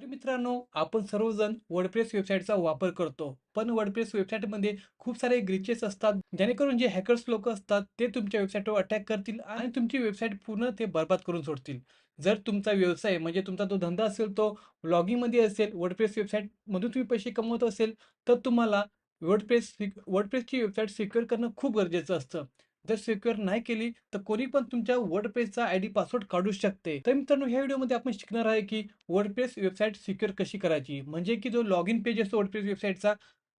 तर मित्रांनो आपण सर्वजण वर्डप्रेस वेबसाईटचा वापर करतो. पण वर्डप्रेस वेबसाईटमध्ये खूप सारे ग्लिचेस असतात जेणेकरून जे हॅकर्स लोक असतात ते तुमच्या वेबसाईटवर अटॅक करतील आणि तुमची वेबसाईट पूर्ण ते बर्बाद करून सोडतील. जर तुमचा व्यवसाय म्हणजे तुमचा जो धंदा असेल तो लॉगिंगमध्ये असेल वर्डप्रेस वेबसाईटमधून तुम्ही पैसे कमवत असेल तर तुम्हाला वर्डप्रेस वर्डप्रेसची वेबसाईट सिक्युअर करणं खूप गरजेचं असतं. जर सिक्युअर नाही केली तर कोणी पण तुमच्या वर्डप्रेसचा आय डी पासवर्ड काढू शकते. तर मित्रांनो ह्या व्हिडिओमध्ये आपण शिकणार आहे की वर्डप्रेस वेबसाईट सिक्युअर कशी करायची? म्हणजे की जो लॉग इन पेज असतो वर्डप्रेस वेबसाईटचा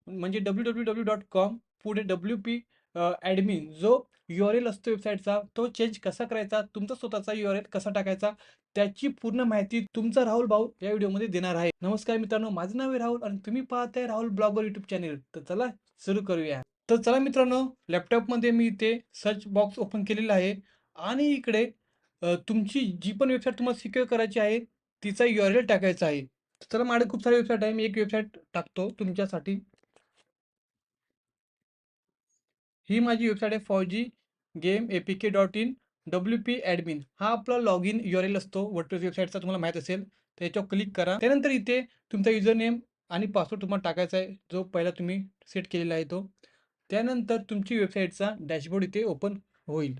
म्हणजे W W W dot com पुढे डब्ल्यू पी ॲडमिन जो यू आर एल असतो वेबसाईटचा तो चेंज कसा करायचा? तुमचा स्वतःचा यू आर एल कसा टाकायचा? त्याची पूर्ण माहिती तुमचा राहुल भाऊ या व्हिडिओमध्ये देणार आहे. नमस्कार मित्रांनो माझं नाव आहे राहुल आणि तुम्ही पाहताय राहुल ब्लॉगर युट्यूब चॅनेल तर चला सुरू करूया. तर चला मित्रांनो लॅपटॉपमध्ये मी इथे सर्च बॉक्स ओपन केलेला आहे. आणि इकडे तुमची जी पण वेबसाईट तुम्हाला सिक्युअर करायची आहे तिचा यू आर एल टाकायचा आहे. चला माझ्या खूप सारे वेबसाईट आहे. मी एक वेबसाईट टाकतो तुमच्यासाठी. ही माझी वेबसाईट आहे Fauji game A P K dot in W P admin हा आपला log in U R L असतो. वर्डप्रेस वेबसाईटचा तुम्हाला माहीत असेल. तर याच्यावर क्लिक करा. त्यानंतर इथे तुमचा युजर नेम आणि पासवर्ड तुम्हाला टाकायचा आहे. जो पहिला तुम्ही सेट केलेला आहे तो. त्यानंतर तुमची वेबसाईटचा डॅशबोर्ड इथे ओपन होईल.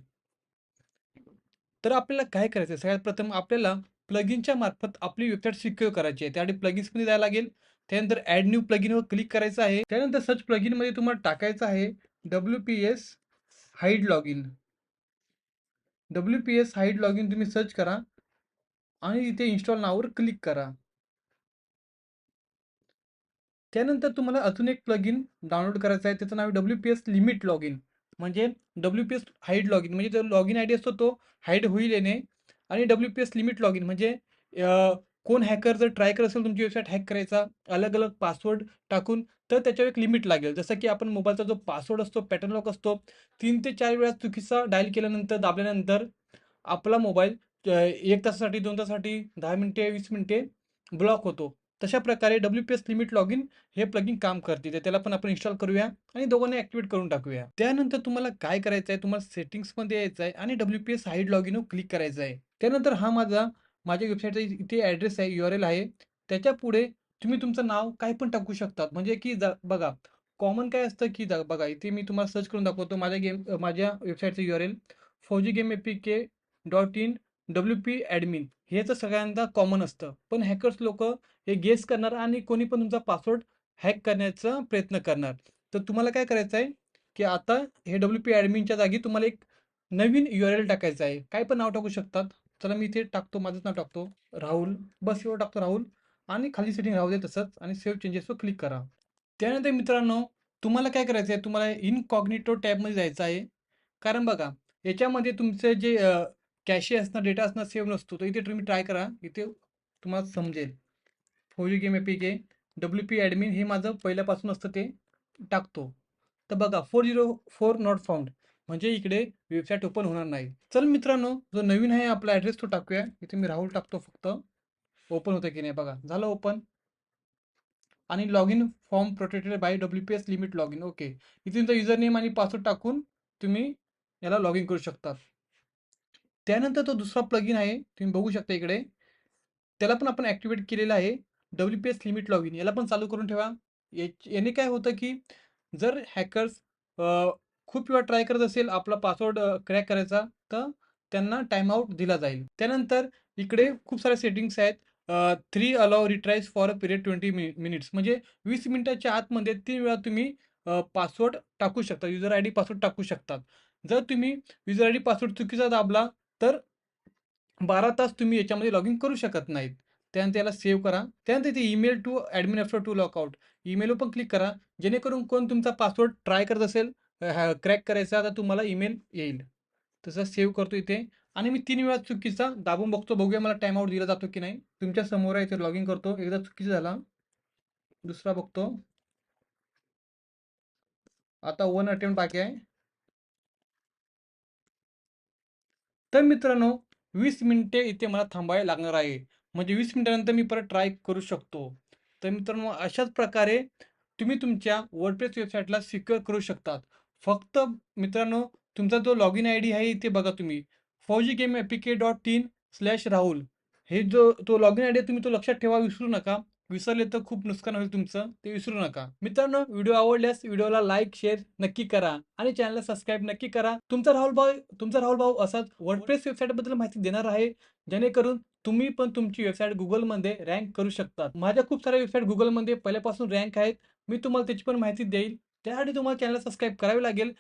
तर आपल्याला काय करायचं सगळ्यात प्रथम आपल्याला प्लगिनच्या मार्फत आपली वेबसाईट सिक्युअर करायची आहे. त्यासाठी प्लगिन्समध्ये जायला लागेल. त्यानंतर ॲड न्यू प्लगिनवर क्लिक करायचं आहे. त्यानंतर सर्च प्लगिनमध्ये तुम्हाला टाकायचं आहे W P S hide log in W P S hide log in तुम्ही सर्च करा आणि इथे इन्स्टॉल नावावर क्लिक करा. त्यानंतर तुम्हाला अजून एक प्लग इन डाउनलोड करायचं आहे. त्याचं नाव आहे W P S limit log in म्हणजे W P S hide log in म्हणजे जो लॉग इन आय डी असतो तो हाईड होईल येणे आणि W P S limit log in म्हणजे कोण हॅकर जर ट्राय करत असेल तुमची वेबसाईट हॅक करायचा अलग अलग पासवर्ड टाकून तर त्याच्यावर एक लिमिट लागेल. जसं की आपण मोबाईलचा जो पासवर्ड असतो पॅटर्न लॉक असतो तीन ते चार वेळा चुकीचा डायल केल्यानंतर दाबल्यानंतर आपला मोबाईल एक तासासाठी दोन तासासाठी दहा मिनटे वीस मिनटे ब्लॉक होतो. तशा प्रकारे W P S limit log in हे प्लगिन काम करते. तर त्याला पण आपण इन्स्टॉल करूया आणि दोघांना ॲक्टिवेट करून टाकूया. त्यानंतर तुम्हाला काय करायचं आहे तुम्हाला सेटिंग्समध्ये यायचं आहे आणि W P S hide log इनवर click करायचं आहे त्यानंतर हा माझा माझ्या वेबसाईटचा इथे ॲड्रेस आहे यू आर एल आहे. त्याच्या पुढे तुम्ही तुमचं नाव काही पण टाकू शकतात. म्हणजे की जा बघा कॉमन काय असतं की जा बघा इथे मी तुम्हाला सर्च करून दाखवतो. माझ्या गेम माझ्या वेबसाईटचं U R L Fauji game A P K dot in W P admin हे तर सगळ्यांदा कॉमन असतं. पण हॅकर्स लोक हे गेस करणार आणि कोणी पण तुमचा पासवर्ड हॅक करण्याचा प्रयत्न करणार. तर तुम्हाला काय करायचं आहे? की आता हे डब्ल्यू पी ॲडमिनच्या जागी तुम्हाला एक नवीन यू आर एल टाकायचं आहे. काय पण नाव टाकू शकतात. चला मी इथे टाकतो माझंच नाव टाकतो. राहुल. बस एवढं टाकतो राहुल. आणि खाली सेटिंग राहू दे तसंच. आणि सेव्ह चेंजेसवर क्लिक करा. त्यानंतर मित्रांनो तुम्हाला काय करायचं आहे तुम्हाला इनकॉग्निटो टॅबमध्ये जायचं आहे. कारण बघा याच्यामध्ये तुमचं जे कॅशे असणार डेटा असणार सेव्ह नसतो. तर इथे तुम्ही ट्राय करा. इथे तुम्हाला समजेल. Fauji game A P K W P admin हे माझं पहिल्यापासून असतं ते टाकतो. तर बघा four zero four not found म्हणजे इकडे वेबसाईट ओपन होणार नाही. चल मित्रांनो जो नवीन आहे आपला ॲड्रेस तो टाकूया. इथे मी राहुल टाकतो फक्त. ओपन होतं की नाही बघा. झालं ओपन. आणि log in form protected by W P S limit log in okay. इथे तुमचा युजर नेम आणि पासवर्ड टाकून तुम्ही याला लॉग इन करू शकता. त्यानंतर तो दुसरा प्लगइन आहे तुम्ही बघू शकता इकडे. त्याला पण आपण ॲक्टिवेट केलेला आहे W P S limit log in याला पण चालू करून ठेवा. या- याने काय होतं की जर हॅकर्स खूप वेळा ट्राय करत असेल आपला पासवर्ड क्रॅक करायचा तर त्यांना टाईमआउट दिला जाईल. त्यानंतर इकडे खूप साऱ्या सेटिंग्स आहेत. Three allow retries for a period twenty mi minutes म्हणजे वीस मिनिटाच्या आतमध्ये तीन वेळा तुम्ही पासवर्ड टाकू शकता. युजर आय डी पासवर्ड टाकू शकतात. जर तुम्ही युजर आय डी पासवर्ड चुकीचा दाबला तर बारा तास तुम्ही याच्यामध्ये लॉग इन करू शकत नाहीत. त्यानंतर याला सेव्ह करा. त्यानंतर इथे email to admin after two lockout ईमेलवर पण क्लिक करा. जेणेकरून कोण तुमचा पासवर्ड ट्राय करत असेल क्रॅक करायचा तर तुम्हाला ईमेल येईल. तसं सेव्ह करतो इथे. आणि मी तीन वेळा चुकीचा दाबून बघतो. बघूया मला टाइम आउट दिला जातो की नाही. तुमच्यासमोर आहे इथे लॉग इन करतो. एकदा चुकीचा झाला. दुसरा बघतो. आता वन अटेम्प्ट बाकी आहे. तर मित्रांनो वीस मिनिटे इथे मला थांबावे लागणार आहे. म्हणजे वीस मिनिटानंतर मी परत ट्राय करू शकतो. तर मित्रांनो अशाच प्रकारे तुम्ही तुमच्या वर्डप्रेस वेबसाईटला सिक्युअर करू शकतात. फक्त मित्रांनो तुमचा जो लॉग इन आय डी आहे इथे बघा तुम्ही. Fauji game APK K dot in slash Rahul. हे जो तो लॉगिन आयडी तुम्ही तो लक्षात ठेवा विसरू नका. विसरले तर खूप नुकसान होईल तुमचं. ते विसरू नका. मित्रांनो व्हिडिओ आवडल्यास व्हिडिओला लाईक, शेअर नक्की करा आणि चॅनलला सबस्क्राईब नक्की करा. तुमचा राहुल भाऊ तुमचा राहुल भाऊ असाच वर्डप्रेस वेबसाईटबद्दल माहिती देणार आहे. जेणेकरून तुम्ही पण तुमची वेबसाईट गुगलमध्ये रँक करू शकतात. माझ्या खूप साऱ्या वेबसाईट गुगलमध्ये पहिल्यापासून रँक आहेत. मी तुम्हाला त्याची पण माहिती देईल. त्यासाठी तुम्हाला चॅनल सबस्क्राईब करावी लागेल.